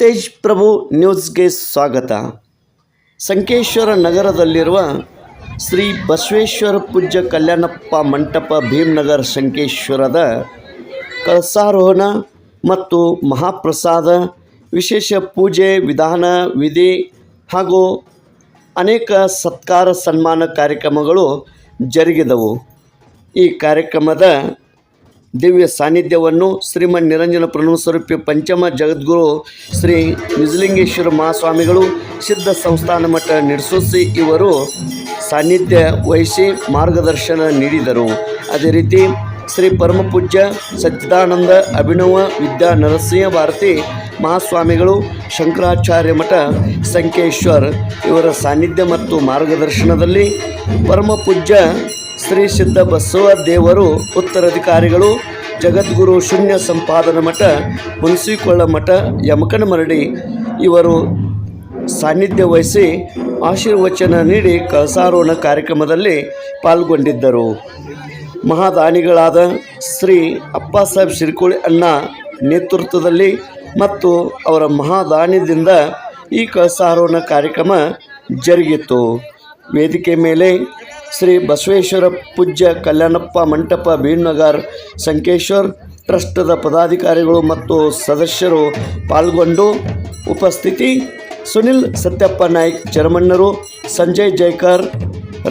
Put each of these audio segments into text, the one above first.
ತೇಜ್ ಪ್ರಭು ನ್ಯೂಸ್ಗೆ ಸ್ವಾಗತ. ಸಂಕೇಶ್ವರ ನಗರದಲ್ಲಿರುವ ಶ್ರೀ ಬಸವೇಶ್ವರ ಪೂಜ್ಯ ಕಲ್ಯಾಣಪ್ಪ ಮಂಟಪ ಭೀಮ್ನಗರ್ ಸಂಕೇಶ್ವರದ ಕಳಸಾರೋಹಣ ಮತ್ತು ಮಹಾಪ್ರಸಾದ, ವಿಶೇಷ ಪೂಜೆ, ವಿಧಾನ, ವಿಧಿ ಹಾಗೂ ಅನೇಕ ಸತ್ಕಾರ ಸನ್ಮಾನ ಕಾರ್ಯಕ್ರಮಗಳು ಜರುಗಿದವು. ಈ ಕಾರ್ಯಕ್ರಮದ ದಿವ್ಯ ಸಾನ್ನಿಧ್ಯವನ್ನು ಶ್ರೀಮನ್ ನಿರಂಜನ ಸ್ವರೂಪಿ ಪಂಚಮ ಜಗದ್ಗುರು ಶ್ರೀ ನಿಜಲಿಂಗೇಶ್ವರ ಮಹಾಸ್ವಾಮಿಗಳು ಸಿದ್ಧ ಸಂಸ್ಥಾನ ಮಠ ನಿರ್ಸೂಸಿ ಇವರು ಸಾನ್ನಿಧ್ಯ ವಹಿಸಿ ಮಾರ್ಗದರ್ಶನ ನೀಡಿದರು. ಅದೇ ರೀತಿ ಶ್ರೀ ಪರಮಪೂಜ್ಯ ಸಚ್ಚಿದಾನಂದ ಅಭಿನವ ವಿದ್ಯಾ ನರಸಿಂಹ ಭಾರತಿ ಮಹಾಸ್ವಾಮಿಗಳು ಶಂಕರಾಚಾರ್ಯ ಮಠ ಸಂಕೇಶ್ವರ್ ಇವರ ಸಾನ್ನಿಧ್ಯ ಮತ್ತು ಮಾರ್ಗದರ್ಶನದಲ್ಲಿ ಪರಮಪೂಜ್ಯ ಶ್ರೀ ಸಿದ್ಧ ಬಸವ ದೇವರು ಉತ್ತರಾಧಿಕಾರಿಗಳು, ಜಗದ್ಗುರು ಶೂನ್ಯ ಸಂಪಾದನ ಮಠ ಮುನ್ಸಿಕೊಳ್ಳ ಮಠ ಯಮಕನಮರಡಿ ಇವರು ಸಾನ್ನಿಧ್ಯ ವಹಿಸಿ ಆಶೀರ್ವಚನ ನೀಡಿ ಕಳಸಾರೋಹಣ ಕಾರ್ಯಕ್ರಮದಲ್ಲಿ ಪಾಲ್ಗೊಂಡಿದ್ದರು. ಮಹಾದಾನಿಗಳಾದ ಶ್ರೀ ಅಪ್ಪಾಸಾಹೇಬ್ ಶಿರ್ಕೋಳಿ ಅಣ್ಣ ನೇತೃತ್ವದಲ್ಲಿ ಮತ್ತು ಅವರ ಮಹಾದಾನಿದಿಂದ ಈ ಕಳಸಾರೋಹಣ ಕಾರ್ಯಕ್ರಮ ಜರುಗಿತು. ವೇದಿಕೆ ಮೇಲೆ ಶ್ರೀ ಬಸವೇಶ್ವರ ಪೂಜ್ಯ ಕಲ್ಯಾಣಪ್ಪ ಮಂಟಪ ಬೀಣ್ನಗರ್ ಸಂಕೇಶ್ವರ್ ಟ್ರಸ್ಟದ ಪದಾಧಿಕಾರಿಗಳು ಮತ್ತು ಸದಸ್ಯರು ಪಾಲ್ಗೊಂಡು ಉಪಸ್ಥಿತಿ. ಸುನಿಲ್ ಸತ್ಯಪ್ಪ ನಾಯ್ಕ್ ಚರಮಣ್ಣರು, ಸಂಜಯ್ ಜೈಕರ್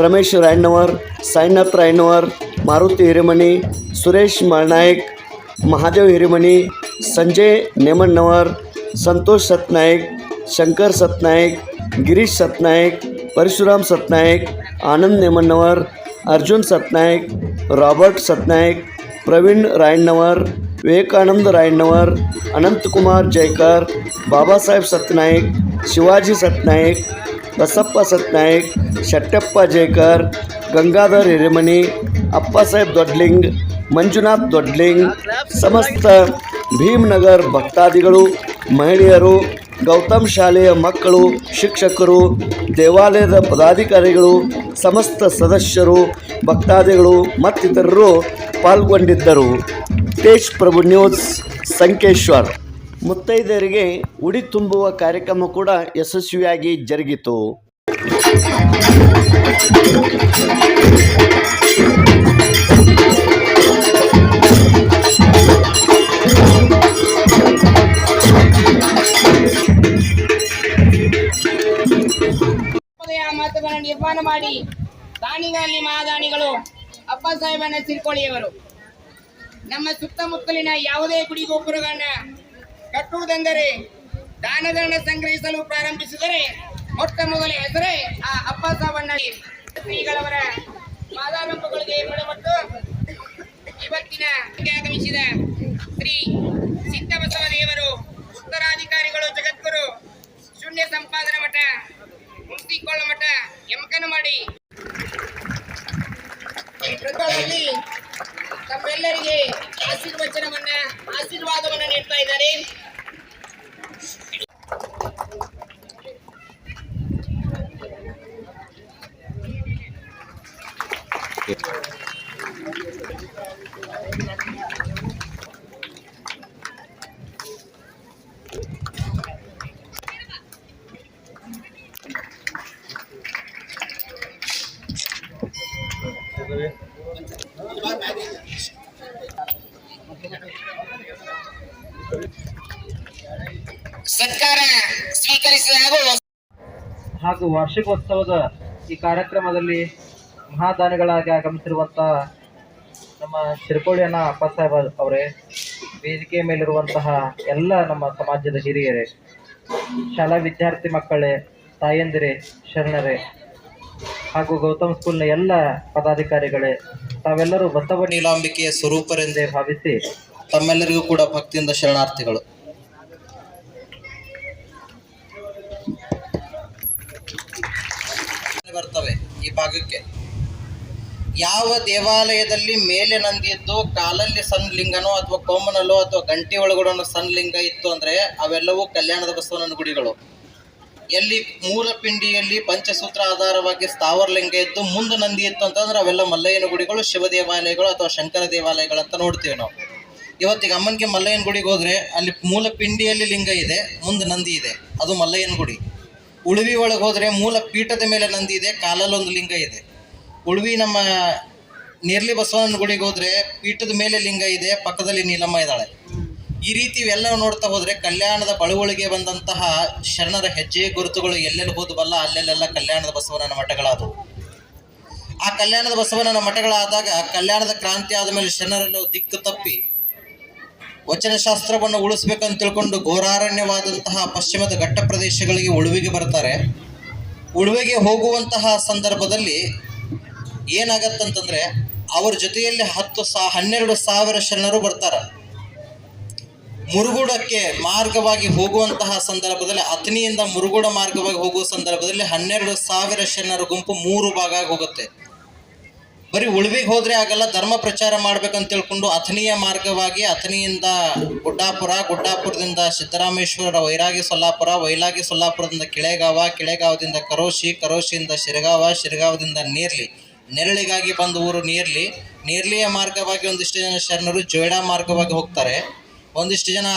ರಮೇಶ್ ರಾಯಣ್ಣವರ್ ಸಾಯಿನಾಥ್ ರಾಯಣ್ಣವರ್ ಮಾರುತಿ ಹಿರೇಮಣಿ, ಸುರೇಶ್ ಮಳ್ನಾಯಕ್ ಮಹಾದೇವ್ ಹಿರೇಮಣಿ, ಸಂಜಯ್ ನೇಮಣ್ಣವರ್, ಸಂತೋಷ್ ಸತ್ನಾಯಕ್, ಶಂಕರ್ ಸತ್ನಾಯಕ್, ಗಿರೀಶ್ ಸತ್ನಾಯಕ್, ಪರಶುರಾಮ್ ಸತ್ನಾಯಕ್ ಆನಂದ್ ನೇಮಣ್ಣವರ್ ಅರ್ಜುನ್ ಸತ್ನಾಯಕ್ ರಾಬರ್ಟ್ ಸತ್ನಾಯಕ್ ಪ್ರವೀಣ್ ರಾಯಣ್ಣವರ್ ವಿವೇಕಾನಂದ ರಾಯಣ್ಣವರ್ ಅನಂತಕುಮಾರ್ ಜೈಕರ್ ಬಾಬಾ ಸಾಹೇಬ್ ಸತ್ನಾಯಕ್ ಶಿವಾಜಿ ಸತ್ನಾಯಕ್ ಬಸಪ್ಪ ಸತ್ನಾಯಕ್ ಶೆಟ್ಟಪ್ಪ ಜೇಕರ್ ಗಂಗಾಧರ್ ಹಿರೇಮಣಿ ಅಪ್ಪಸಾಹೇಬ್ ದೊಡ್ಲಿಂಗ್ ಮಂಜುನಾಥ್ ದೊಡ್ಲಿಂಗ್ ಸಮಸ್ತ ಭೀಮ್ನಗರ್ ಭಕ್ತಾದಿಗಳು ಮಹಿಳೆಯರು ಗೌತಮ್ ಶಾಲೆಯ ಮಕ್ಕಳು, ಶಿಕ್ಷಕರು, ದೇವಾಲಯದ ಪದಾಧಿಕಾರಿಗಳು, ಸಮಸ್ತ ಸದಸ್ಯರು, ಭಕ್ತಾದಿಗಳು ಮತ್ತಿತರರು ಪಾಲ್ಗೊಂಡಿದ್ದರು. ತೇಜ್ ಪ್ರಭು ನ್ಯೂಸ್, ಸಂಕೇಶ್ವರ್. ಮುತ್ತೈದೆಯರಿಗೆ ಉಡಿ ತುಂಬುವ ಕಾರ್ಯಕ್ರಮ ಕೂಡ ಯಶಸ್ವಿಯಾಗಿ ಜರುಗಿತು. ದಾನಿಗಳಲ್ಲಿ ಮಾದಾನಿಗಳು ಅಪ್ಪ ಸಾಹೇಬನ ಸಿರ್ಕೊಳ್ಳಿಯವರು ನಮ್ಮ ಸುತ್ತಮುತ್ತಲಿನ ಯಾವುದೇ ಗುಡಿ ಗೋಪುರಗಳನ್ನ ಕಟ್ಟುವುದೆಂದರೆ ದಾನಗಳನ್ನ ಸಂಗ್ರಹಿಸಲು ಪ್ರಾರಂಭಿಸಿದರೆ ಮೊಟ್ಟ ಮೊದಲ ಹೆಸರೇ ಆ ಅಪ್ಪ ಸಾಹೇಬಣ್ಣ ಶ್ರೀಗಳವರ ಪಾದಾರಂಭಗಳಿಗೆ ಮತ್ತು ಇವತ್ತಿನ ಆಗಮಿಸಿದ ಶ್ರೀ ಸಿದ್ದಬಸವ ದೇವರು, ಉತ್ತರಾಧಿಕಾರಿಗಳು, ಜಗದ್ಗುರು, ಶೂನ್ಯ ಸಂಪಾದನಾ ಮಠ ಮುಕ್ತಿಕೊಳ್ಳ ಮಠ ಎಮಕನ ಮಾಡಿ ಪ್ರಕರಣದಲ್ಲಿ ತಮ್ಮೆಲ್ಲರಿಗೆ ಆಶೀರ್ವಚನವನ್ನ ಆಶೀರ್ವಾದವನ್ನ ನೀಡ್ತಾ ಇದ್ದಾರೆ ಸ್ವೀಕರಿಸಿದ ಹಾಗೂ ವಾರ್ಷಿಕೋತ್ಸವದ ಈ ಕಾರ್ಯಕ್ರಮದಲ್ಲಿ ಮಹಾದಾನಿಗಳಾಗಿ ಆಗಮಿಸಿರುವಂತಹ ನಮ್ಮ ಶಿರ್ಕೋಳಿಯನ್ನ ಅಪ್ಪಸಾಹೇಬ ಅವರೇ ವೇದಿಕೆ ಮೇಲಿರುವಂತಹ ಎಲ್ಲ ನಮ್ಮ ಸಮಾಜದ ಹಿರಿಯರೇ, ಶಾಲಾ ವಿದ್ಯಾರ್ಥಿ ಮಕ್ಕಳೇ, ತಾಯಂದಿರೇ, ಶರಣರೇ ಹಾಗೂ ಗೌತಮ್ ಸ್ಕೂಲ್ನ ಎಲ್ಲ ಪದಾಧಿಕಾರಿಗಳೇ, ತಾವೆಲ್ಲರೂ ಬಸವ ನೀಲಾಂಬಿಕೆಯ ಸ್ವರೂಪರೆಂದೇ ಭಾವಿಸಿ ತಮ್ಮೆಲ್ಲರಿಗೂ ಕೂಡ ಭಕ್ತಿಯಿಂದ ಶರಣಾರ್ಥಿಗಳು. ಈ ಭಾಗಕ್ಕೆ ಯಾವ ದೇವಾಲಯದಲ್ಲಿ ಮೇಲೆ ನಂದಿದ್ದು ಕಾಲಲ್ಲಿ ಸಣ್ಣ ಲಿಂಗನೋ ಅಥವಾ ಕೋಮನಲ್ಲೋ ಅಥವಾ ಗಂಟೆ ಒಳಗಡೆ ಸಣ್ಣ ಲಿಂಗ ಇತ್ತು ಅಂದ್ರೆ ಅವೆಲ್ಲವೂ ಕಲ್ಯಾಣದ ಬಸವನ ಗುಡಿಗಳು ಎಲ್ಲಿ ಮೂಲ ಪಿಂಡಿಯಲ್ಲಿ ಪಂಚಸೂತ್ರ ಆಧಾರವಾಗಿ ಸ್ಥಾವರ ಲಿಂಗ ಇದ್ದು ಮುಂದೆ ನಂದಿ ಇತ್ತು ಅಂತಂದ್ರೆ ಅವೆಲ್ಲ ಮಲ್ಲಯ್ಯನ ಗುಡಿಗಳು ಶಿವ ದೇವಾಲಯಗಳು ಅಥವಾ ಶಂಕರ ದೇವಾಲಯಗಳು ಅಂತ ನೋಡ್ತೀವಿ ನಾವು. ಇವತ್ತಿಗೆ ಅಮ್ಮನಿಗೆ ಮಲ್ಲಯ್ಯನ ಗುಡಿಗೆ ಹೋದ್ರೆ ಅಲ್ಲಿ ಮೂಲ ಪಿಂಡಿಯಲ್ಲಿ ಲಿಂಗ ಇದೆ, ಮುಂದೆ ನಂದಿ ಇದೆ. ಅದು ಮಲ್ಲಯ್ಯನ ಗುಡಿ. ಉಳುವಿ ಒಳಗೆ ಹೋದರೆ ಮೂಲ ಪೀಠದ ಮೇಲೆ ನಂದಿ ಇದೆ, ಕಾಲಲ್ಲಿ ಒಂದು ಲಿಂಗ ಇದೆ. ಉಳುವಿ ನಮ್ಮ ನೇರ್ಲಿ ಬಸವನ ಗುಡಿಗೆ ಹೋದರೆ ಪೀಠದ ಮೇಲೆ ಲಿಂಗ ಇದೆ, ಪಕ್ಕದಲ್ಲಿ ನೀಲಮ್ಮ ಇದ್ದಾಳೆ. ಈ ರೀತಿ ಇವೆಲ್ಲ ನೋಡ್ತಾ ಹೋದ್ರೆ ಕಲ್ಯಾಣದ ಬಳುವಳಿಗೆ ಬಂದಂತಹ ಶರಣರ ಹೆಜ್ಜೆ, ಗುರುತುಗಳು ಎಲ್ಲೆಲ್ಲಿ ಹೋದವಲ್ಲ ಅಲ್ಲೆಲ್ಲೆಲ್ಲ ಕಲ್ಯಾಣದ ಬಸವನ ಮಠಗಳಾದವು. ಆ ಕಲ್ಯಾಣದ ಬಸವನ ಮಠಗಳಾದಾಗ ಕಲ್ಯಾಣದ ಕ್ರಾಂತಿ ಆದಮೇಲೆ ಮೇಲೆ ಶರಣರನ್ನು ದಿಕ್ಕು ತಪ್ಪಿ ವಚನಶಾಸ್ತ್ರವನ್ನು ಉಳಿಸ್ಬೇಕಂತ ತಿಳ್ಕೊಂಡು ಘೋರಾರಣ್ಯವಾದಂತಹ ಪಶ್ಚಿಮದ ಘಟ್ಟ ಪ್ರದೇಶಗಳಿಗೆ ಉಳುವಿಗೆ ಬರ್ತಾರೆ. ಉಳುವಿಗೆ ಹೋಗುವಂತಹ ಸಂದರ್ಭದಲ್ಲಿ ಏನಾಗತ್ತಂತಂದ್ರೆ ಅವ್ರ ಜೊತೆಯಲ್ಲಿ ಹತ್ತು ಸಾ, ಹನ್ನೆರಡು ಸಾವಿರ ಶರಣರು ಬರ್ತಾರೆ. ಮುರುಗುಡಕ್ಕೆ ಮಾರ್ಗವಾಗಿ ಹೋಗುವಂತಹ ಸಂದರ್ಭದಲ್ಲಿ, ಅತ್ನಿಯಿಂದ ಮುರುಗುಡ ಮಾರ್ಗವಾಗಿ ಹೋಗುವ ಸಂದರ್ಭದಲ್ಲಿ ಹನ್ನೆರಡು ಸಾವಿರ ಶರಣರ ಗುಂಪು ಮೂರು ಭಾಗ ಹೋಗುತ್ತೆ. ಬರೀ ಉಳ್ವಿಗೆ ಹೋದ್ರೆ ಆಗಲ್ಲ, ಧರ್ಮ ಪ್ರಚಾರ ಮಾಡ್ಬೇಕಂತ ತಿಳ್ಕೊಂಡು ಅಥನಿಯ ಮಾರ್ಗವಾಗಿ ಅಥನಿಯಿಂದ ಗುಡ್ಡಾಪುರ, ಗುಡ್ಡಾಪುರದಿಂದ ಸಿದ್ದರಾಮೇಶ್ವರ, ವೈರಾಗಿ ಸೊಲ್ಲಾಪುರ, ವೈಲಾಗಿ ಸೊಲ್ಲಾಪುರದಿಂದ ಕೆಳೆಗಾವ, ಕೆಳೆಗಾವದಿಂದ ಕರೋಶಿ, ಕರೋಶಿಯಿಂದ ಶಿರಗಾವ, ಶಿರಗಾವದಿಂದ ನೇರ್ಲಿ, ನೆರಳಿಗಾಗಿ ಬಂದ ಊರು ನೀರ್ಲಿ. ನೀರ್ಲಿಯ ಮಾರ್ಗವಾಗಿ ಒಂದಿಷ್ಟು ಜನ ಶರಣರು ಜೋಯ್ಡಾ ಮಾರ್ಗವಾಗಿ ಹೋಗ್ತಾರೆ. ಒಂದಿಷ್ಟು ಜನ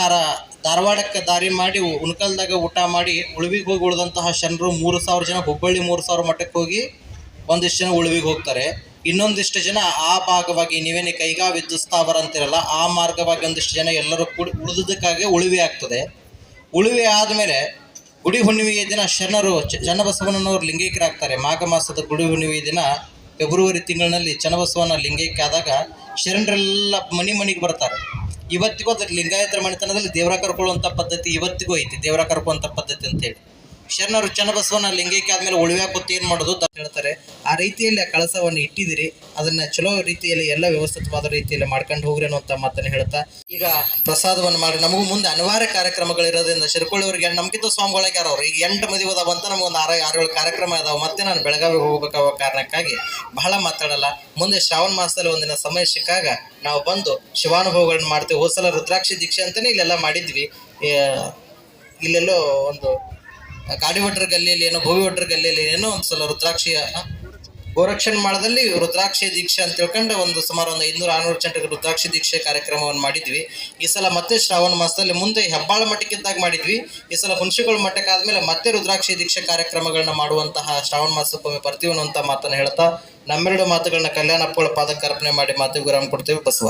ಧಾರವಾಡಕ್ಕೆ ದಾರಿ ಮಾಡಿ ಉಣ್ಕಲ್ದಾಗ ಊಟ ಮಾಡಿ ಉಳುವಿಗೆ ಹೋಗಿ ಉಳಿದಂತಹ ಶರಣರು ಮೂರು ಸಾವಿರ ಜನ, ಹುಬ್ಬಳ್ಳಿ ಮೂರು ಸಾವಿರ ಮಟ್ಟಕ್ಕೆ ಹೋಗಿ ಒಂದಿಷ್ಟು ಜನ ಉಳುವಿಗೆ ಹೋಗ್ತಾರೆ. ಇನ್ನೊಂದಿಷ್ಟು ಜನ ಆ ಭಾಗವಾಗಿ ನೀವೇನೇ ಕೈಗಾ ಸ್ಥಾವರ ಅಂತಿರಲ್ಲ ಆ ಮಾರ್ಗವಾಗಿ ಒಂದಿಷ್ಟು ಜನ ಎಲ್ಲರೂ ಕೂಡಿ ಉಳಿದುದಕ್ಕಾಗಿ ಉಳಿವೆ ಆಗ್ತದೆ. ಉಳಿವೆ ಆದಮೇಲೆ ಗುಡಿ ಹುಣ್ಣಿಮೆಯ ದಿನ ಶರಣರು ಚನ್ನಬಸವಣ್ಣನವರು ಲಿಂಗೈಕ್ಯರಾಗ್ತಾರೆ. ಮಾಘ ಮಾಸದ ಗುಡಿ ಹುಣ್ಣಿಮೆಯ ದಿನ ಫೆಬ್ರವರಿ ತಿಂಗಳಿನಲ್ಲಿ ಚನ್ನಬಸವನ ಲಿಂಗೈಕ್ಯ ಆದಾಗ ಶರಣರೆಲ್ಲ ಮನೆ ಮನೆಗೆ ಬರ್ತಾರೆ. ಇವತ್ತಿಗೂ ಅದ್ರ ಲಿಂಗಾಯತರ ಮನೆತನದಲ್ಲಿ ದೇವರ ಕರ್ಕೊಳ್ಳುವಂಥ ಪದ್ಧತಿ ಇವತ್ತಿಗೂ ಐತಿ, ದೇವರ ಕರ್ಕೊಳ್ಳುವಂಥ ಪದ್ಧತಿ ಅಂತೇಳಿ. ಶರಣರು ಚನ್ನಬಸವನ ಲಿಂಗೈಕ್ಯ ಆದ್ಮೇಲೆ ಉಳಿವೆ ಕೂತು ಏನು ಮಾಡೋದು ಅಂತ ಹೇಳ್ತಾರೆ. ಆ ರೀತಿಯಲ್ಲಿ ಆ ಕಳಸವನ್ನು ಇಟ್ಟಿದ್ದೀರಿ. ಅದನ್ನ ಚಲೋ ರೀತಿಯಲ್ಲಿ ಎಲ್ಲ ವ್ಯವಸ್ಥಿತವಾದ ರೀತಿಯಲ್ಲಿ ಮಾಡ್ಕೊಂಡು ಹೋಗ್ರಿ ಅನ್ನುವಂಥ ಮಾತನ್ನು ಹೇಳ್ತಾ, ಈಗ ಪ್ರಸಾದವನ್ನು ಮಾಡಿ. ನಮಗೂ ಮುಂದೆ ಅನಿವಾರ್ಯ ಕಾರ್ಯಕ್ರಮಗಳಿರೋದ್ರಿಂದ ಶಿರ್ಕೊಳ್ಳೋರಿಗೆ ನಮ್ಗಿಂತ ಸ್ವಾಮಿಗಳಾಗ್ಯಾರ ಅವ್ರು? ಈಗ ಎಂಟು ಮದುವೆ ಅದಾವ ಅಂತ ನಮಗೊಂದು ಆರು ಆರು ಕಾರ್ಯಕ್ರಮ ಅದಾವ ಮತ್ತೆ ನಾನು ಬೆಳಗಾವಿಗೆ ಹೋಗ್ಬೇಕಾಗೋ ಕಾರಣಕ್ಕಾಗಿ ಬಹಳ ಮಾತಾಡಲ್ಲ. ಮುಂದೆ ಶ್ರಾವಣ ಮಾಸದಲ್ಲಿ ಒಂದಿನ ಸಮಯ ಸಿಕ್ಕಾಗ ನಾವು ಬಂದು ಶಿವಾನುಭವಗಳನ್ನ ಮಾಡ್ತೀವಿ. ಹೋದ ಸಲ ರುದ್ರಾಕ್ಷಿ ದೀಕ್ಷೆ ಅಂತಲೇ ಇಲ್ಲೆಲ್ಲ ಮಾಡಿದ್ವಿ. ಇಲ್ಲೆಲ್ಲೋ ಒಂದು ಕಾಡಿಭಟ್ರ ಗಲ್ಲಿಯಲ್ಲಿ ಏನೋ ಭೋವಿ ಭಟ್ರ ಗಲ್ಲಿಯಲ್ಲಿ ಏನೋ ಒಂದು ಸಲ ರುದ್ರಾಕ್ಷಿಯ ಗೋರಕ್ಷಣೆ ಮಾಡದಲ್ಲಿ ರುದ್ರಾಕ್ಷಿ ದೀಕ್ಷೆ ಅಂತ ತಿಳ್ಕೊಂಡು ಒಂದು ಸುಮಾರು ಒಂದು ಐನೂರು ಆರುನೂರು ಚಂಟಕ ರುದ್ರಾಕ್ಷಿ ದೀಕ್ಷೆ ಕಾರ್ಯಕ್ರಮವನ್ನು ಮಾಡಿದ್ವಿ. ಈ ಸಲ ಮತ್ತೆ ಶ್ರಾವಣ ಮಾಸದಲ್ಲಿ ಮುಂದೆ ಹೆಬ್ಬಾಳ ಮಠಕ್ಕಿದ್ದಾಗ ಮಾಡಿದ್ವಿ. ಈ ಸಲ ಹುಣಸಿಗೋಳ ಮಠಕ್ಕೆ ಆದಮೇಲೆ ಮತ್ತೆ ರುದ್ರಾಕ್ಷಿ ದೀಕ್ಷೆ ಕಾರ್ಯಕ್ರಮಗಳನ್ನ ಮಾಡುವಂತಹ ಶ್ರಾವಣ ಮಾಸಕ್ಕೊಮ್ಮೆ ಬರ್ತೀವನು ಅಂತ ಮಾತನ್ನು ಹೇಳ್ತಾ, ನಮ್ಮೆರಡು ಮಾತುಗಳನ್ನ ಕಲ್ಯಾಣ ಅಪ್ಪಗಳ ಪಾದಕ್ಕೆ ಅರ್ಪಣೆ ಮಾಡಿ ಮಾತು ವಿರಾಮ ಕೊಡ್ತೀವಿ. ಬಸವ.